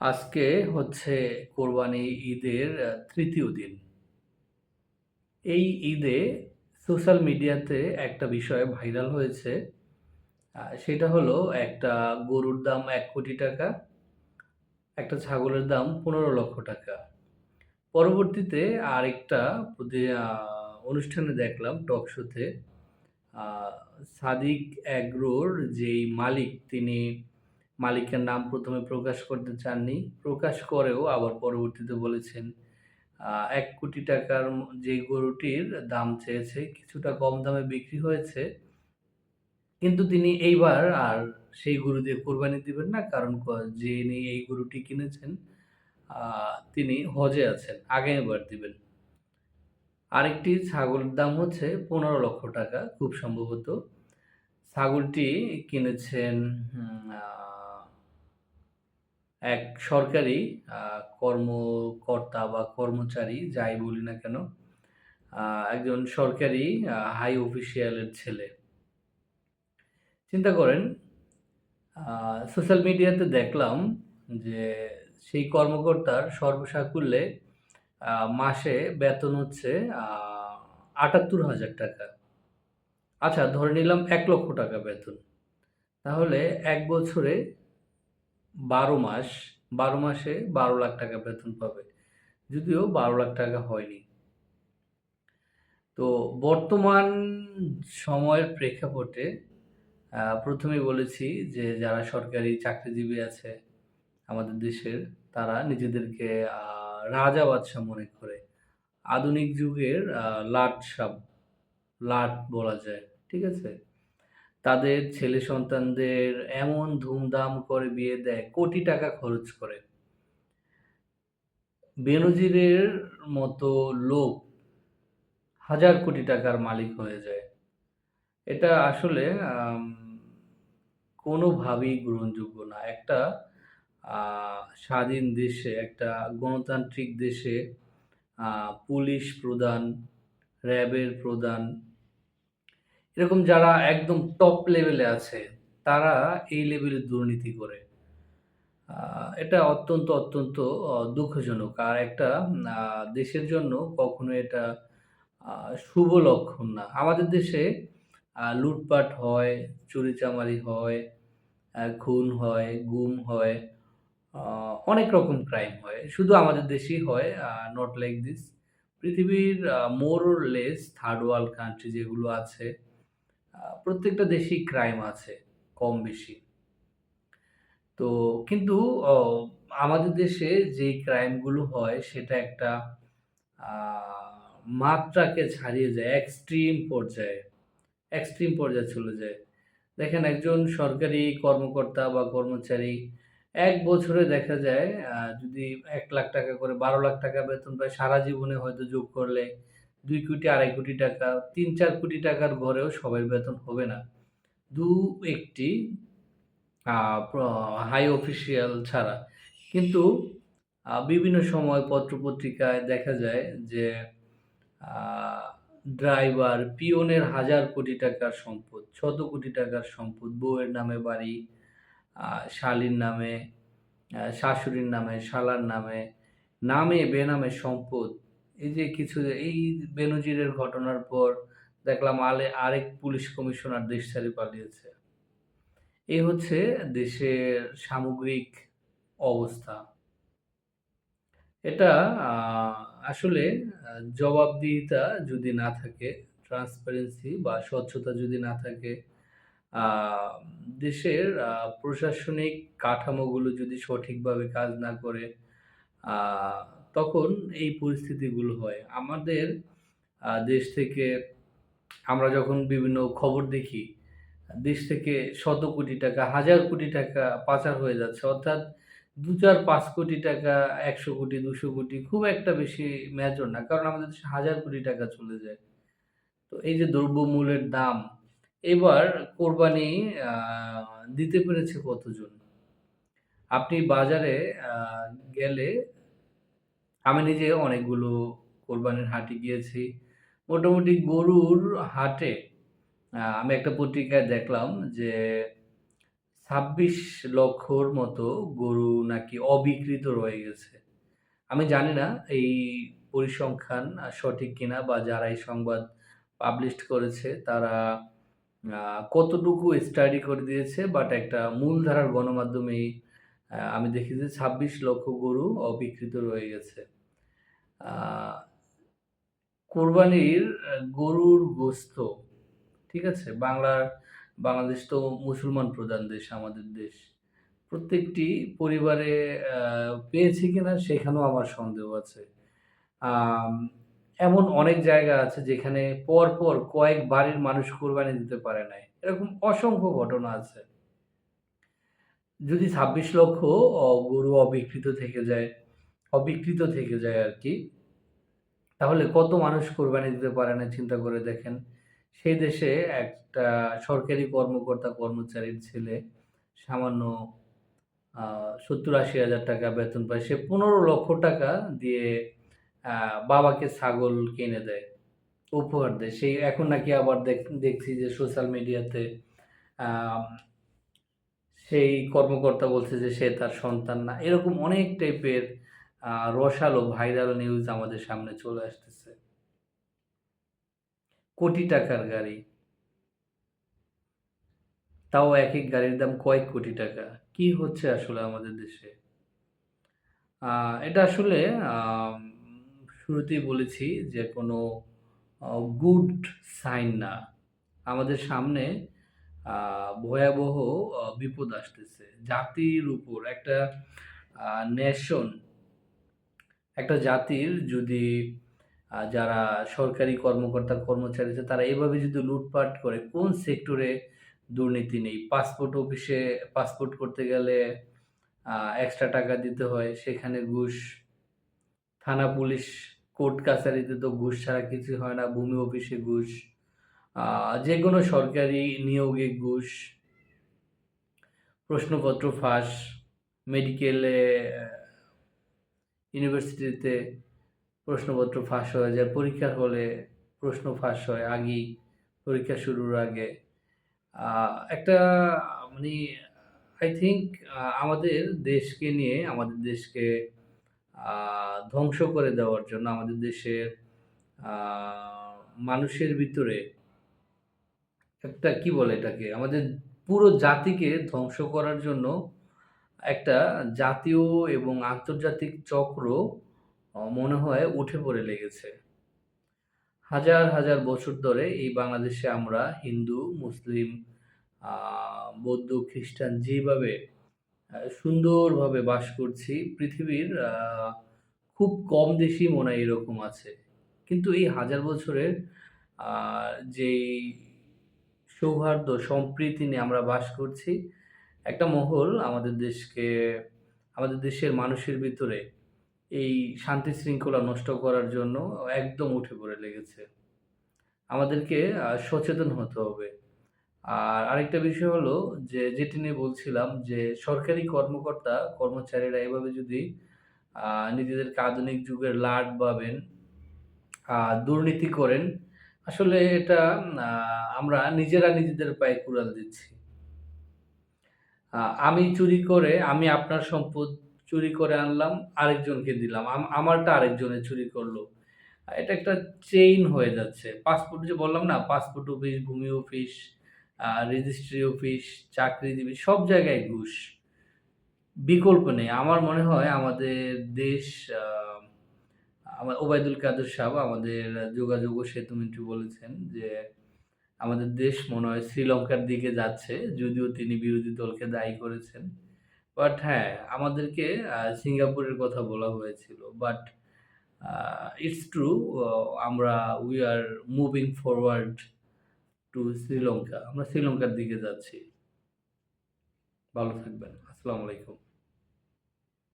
আজকে হচ্ছে কোরবানি ঈদের তৃতীয় দিন। এই ঈদে সোশ্যাল মিডিয়াতে একটা বিষয় ভাইরাল হয়েছে। সেটা হলো একটা গরুর দাম এক কোটি টাকা, একটা ছাগলের দাম পনেরো লক্ষ টাকা পরবর্তীতে আরেকটা অনুষ্ঠানে দেখলাম টক শোতে সাদিক অ্যাগ্রোর যেই মালিক, তিনি মালিকের নাম প্রথমে প্রকাশ করতে চাননি। প্রকাশ করেও আবার পরবর্তীতে বলেছেন এক কোটি টাকার যে গরুটির দাম চেয়েছে, কিছুটা কম দামে বিক্রি হয়েছে। কিন্তু তিনি এইবার আর সেই গরু দিয়ে কোরবানি দিবেন না। কারণ যিনি এই গরুটি কিনেছেন তিনি হজে আছেন। আগামীবার দিবেন। আরেকটি ছাগলের দাম হচ্ছে পনেরো লক্ষ টাকা, খুব সম্ভবত। ছাগলটি কিনেছেন এক সরকারি কর্মকর্তা বা কর্মচারী যাই বলি না কেন, একজন সরকারি হাই অফিসিয়ালের ছেলে। চিন্তা করেন সোশ্যাল মিডিয়াতে দেখলাম যে সেই কর্মকর্তার সর্বসাকুল্যে মাসে বেতন হচ্ছে আটাত্তর হাজার টাকা আচ্ছা ধরে নিলাম এক লক্ষ টাকা বেতন। তাহলে এক বছরে ১২ মাস, ১২ মাসে বারো লাখ টাকা বেতন পাবে। যদিও বারো লাখ টাকা হয়নি। তো বর্তমান সময়ের প্রেক্ষাপটে আ ১ম এই বলেছি যে যারা সরকারি চাকরিজীবী আছে আমাদের দেশের তারা নিজেদেরকে রাজা বাদশাহ মনে করে। আধুনিক যুগের লাট সাব, লাট বলা যায়। ঠিক আছে? তাদের ছেলে সন্তানদের এমন ধুমধাম করে বিয়ে দেয়, কোটি টাকা খরচ করে। বেনজিরের মতো লোক হাজার কোটি টাকার মালিক হয়ে যায়। এটা আসলে কোনোভাবেই গ্রহণযোগ্য না। একটা স্বাধীন দেশে, একটা গণতান্ত্রিক দেশে পুলিশ প্রধান, র‍্যাবের প্রধান এরকম যারা একদম টপ লেভেলে আছে, তারা এই লেভেলে দুর্নীতি করে। এটা অত্যন্ত, অত্যন্ত দুঃখজনক। আর একটা দেশের জন্য কখনো এটা শুভ লক্ষণ না। আমাদের দেশে লুটপাট হয়, চুরিচামারি হয়, খুন হয়, গুম হয়, অনেক রকম ক্রাইম হয়। শুধু আমাদের দেশেই হয়, নট লাইক দিস। পৃথিবীর more less third world country যেগুলো আছে, প্রত্যেকটা দেশেই ক্রাইম আছে কম বেশি। তো কিন্তু আমাদের দেশে যেই ক্রাইমগুলো হয় সেটা একটা মাত্রাকে ছাড়িয়ে যায় এক্সট্রিম পর্যায়ে, এক্সট্রিম পর্যায়ে চলে যায়। দেখেন একজন সরকারি কর্মকর্তা বা কর্মচারী এক বছরে দেখা যায় যদি এক লাখ টাকা করে বারো লাখ টাকা বেতন পায় সারা জীবনে হয়তো যোগ করলে ৳২,০০,০০,০০০, ৳২,৫০,০০,০০০ ৩-৪ কোটি টাকার ঘরেও সবার বেতন হবে না। ২-১ টি আ প্র হাই অফিসিয়াল ছাড়া। কিন্তু বিভিন্ন সময় পত্র-পত্রিকায় দেখা যায় যে ড্রাইভার, পিয়নের হাজার কোটি টাকার সম্পদ, শত কোটি টাকার সম্পদ, বউয়ের নামে বাড়ি, শালীর নামে, শাশুড়ির নামে, শালার নামে, নামে বেনামে সম্পদ। এই যে কিছু এই বেনজিরের ঘটনার পর দেখলাম আলে আরেক পুলিশ কমিশনার দেশ ছেড়ে পালিয়েছে। এই হচ্ছে দেশের সামগ্রিক অবস্থা। এটা আসলে জবাবদিহিতা যদি না থাকে, ট্রান্সপারেন্সি বা স্বচ্ছতা যদি না থাকে, দেশের প্রশাসনিক কাঠামোগুলো যদি সঠিকভাবে কাজ না করে, তখন এই পরিস্থিতিগুলো হয়। আমাদের দেশ থেকে আমরা যখন বিভিন্ন খবর দেখি, দেশ থেকে শত কোটি টাকা, হাজার কোটি টাকা পাচার হয়ে যাচ্ছে। অর্থাৎ ২, ৪, ৫ কোটি টাকা, ১০০ কোটি, দুশো কোটি খুব একটা বেশি মেজর না। কারণ আমাদের দেশে হাজার কোটি টাকা চলে যায়। তো এই যে দ্রব্যমূল্যের দাম, এবার কোরবানি দিতে পেরেছে কতজন? আপনি বাজারে গেলে আমি নিজে অনেকগুলো কোরবানির হাটে গিয়েছি। মোটামুটি গরুর হাটে আমি একটা পত্রিকায় দেখলাম যে ছাব্বিশ লক্ষর মতো গরু নাকি অবিকৃত রয়ে গেছে আমি জানি না এই পরিসংখ্যান সঠিক কিনা বা যারা এই সংবাদ পাবলিশ করেছে তারা কতটুকু স্টাডি করে দিয়েছে, বাট একটা মূলধারার গণমাধ্যমে আমি দেখি যে ছাব্বিশ লক্ষ গরু অবিকৃত রয়ে গেছে কোরবানির গরুর গোস্ত, ঠিক আছে? বাংলার, বাংলাদেশ তো মুসলমান প্রধান দেশ, আমাদের দেশ। প্রত্যেকটি পরিবারে পেয়েছে কিনা সেখানেও আমার সন্দেহ আছে। এমন অনেক জায়গা আছে যেখানে পর পর কয়েক বাড়ির মানুষ কোরবানি দিতে পারে নাই। এরকম অসংখ্য ঘটনা আছে। যদি ছাব্বিশ লক্ষ গরু অবিকৃত থেকে যায় অবিকৃত থেকে যায় আর কি তাহলে কত মানুষ কোরবানি দিতে পারে না, চিন্তা করে দেখেন। সেই দেশে একটা সরকারি কর্মকর্তা কর্মচারীর ছেলে সামান্য সত্তর আশি হাজার টাকা বেতন পায়। সে পনেরো লক্ষ টাকা দিয়ে বাবাকে ছাগল কিনে দেয়, উপহার দেয়। সেই এখন নাকি আবার দেখ- দেখছি যে সোশ্যাল মিডিয়াতে সেই কর্মকর্তা বলছে যে সে তার সন্তান না। এরকম অনেক টাইপের রসালো ভাইরাল নিউজ আমাদের সামনে চলে আসতেছে। কোটি টাকার গাড়ি। তাও এক এক গাড়ির দাম কয়েক কোটি টাকা। কি হচ্ছে আসলে আমাদের দেশে? এটা আসলে শুরুতেই বলেছি যে কোনো গুড সাইন না। আমাদের সামনে ভয়াবহ বিপদ আসতেছে। জাতির উপর একটা নেশন একটা জাতির যদি যারা সরকারি কর্মকর্তা, কর্মচারী আছে, তারা এভাবে যদি লুটপাট করে, কোন সেক্টরে দুর্নীতি নেই? পাসপোর্ট অফিসে পাসপোর্ট করতে গেলে এক্সট্রা টাকা দিতে হয়, সেখানে ঘুষ। থানা পুলিশ কোর্ট কাছারিতে তো ঘুষ ছাড়া কিছু হয় না, ভূমি অফিসে ঘুষ। যে কোনো সরকারি নিয়োগে ঘুষ। প্রশ্নপত্র ফাঁস। মেডিকেলে ইউনিভার্সিটিতে প্রশ্নপত্র ফাঁস হয়ে যায়, পরীক্ষার হলে প্রশ্ন ফাঁস হয় আগেই, পরীক্ষা শুরুর আগে। একটা মানে আই থিঙ্ক আমাদের দেশকে নিয়ে, আমাদের দেশকে ধ্বংস করে দেওয়ার জন্য আমাদের দেশের মানুষের ভিতরে একটা কি বলে এটাকে? আমাদের পুরো জাতিকে ধ্বংস করার জন্য একটা জাতীয় এবং আন্তর্জাতিক চক্র মনে হয় উঠে পড়ে লেগেছে। হাজার হাজার বছর ধরে এই বাংলাদেশে আমরা হিন্দু, মুসলিম বৌদ্ধ, খ্রিস্টান যেভাবে সুন্দরভাবে বাস করছি, পৃথিবীর খুব কম দেশই মনে হয় এরকম আছে। কিন্তু এই হাজার বছরের যেই সৌহার্দ্য, সম্প্রীতি নিয়ে আমরা বাস করছি একটা মহল আমাদের দেশকে আমাদের দেশের মানুষের ভিতরে এই শান্তি শৃঙ্খলা নষ্ট করার জন্য একদম উঠে পড়ে লেগেছে। আমাদেরকে সচেতন হতে হবে। আর আরেকটা বিষয় হলো যে যেটি নিয়ে বলছিলাম যে সরকারি কর্মকর্তা কর্মচারীরা এভাবে যদি নিজেদেরকে আধুনিক যুগের লাট আহ, দুর্নীতি করেন আসলে এটা আমরা নিজেরা নিজেদের পায়ে কুড়াল দিচ্ছি। আমি চুরি করে, আমি আপনার সম্পদ চুরি করে আনলাম, আরেকজনকে দিলাম। আমারটা আরেকজনে চুরি করল। এটা একটা চেইন হয়ে যাচ্ছে। পাসপোর্ট যে বললাম না পাসপোর্ট অফিস ভূমি অফিস রেজিস্ট্রি অফিস চাকরিজীবী, সব জায়গায় ঘুষ। বিকল্প নেই। আমার মনে হয় আমাদের দেশ আমার ওবায়দুল কাদের সাহেব আমাদের যোগাযোগ ও সেতু মন্ত্রী বলেছেন যে আমাদের দেশ মনে হয় শ্রীলঙ্কার দিকে যাচ্ছে, যদিও তিনি বিরোধী দলকে দায়ী করেছেন। বাট হ্যাঁ আমাদেরকে সিঙ্গাপুরের কথা বলা হয়েছিল। বাট ইটস ট্রু আমরা we are moving forward to Sri Lanka. আমরা শ্রীলঙ্কার দিকে যাচ্ছি। ভালো থাকবেন। আসসালামু আলাইকুম।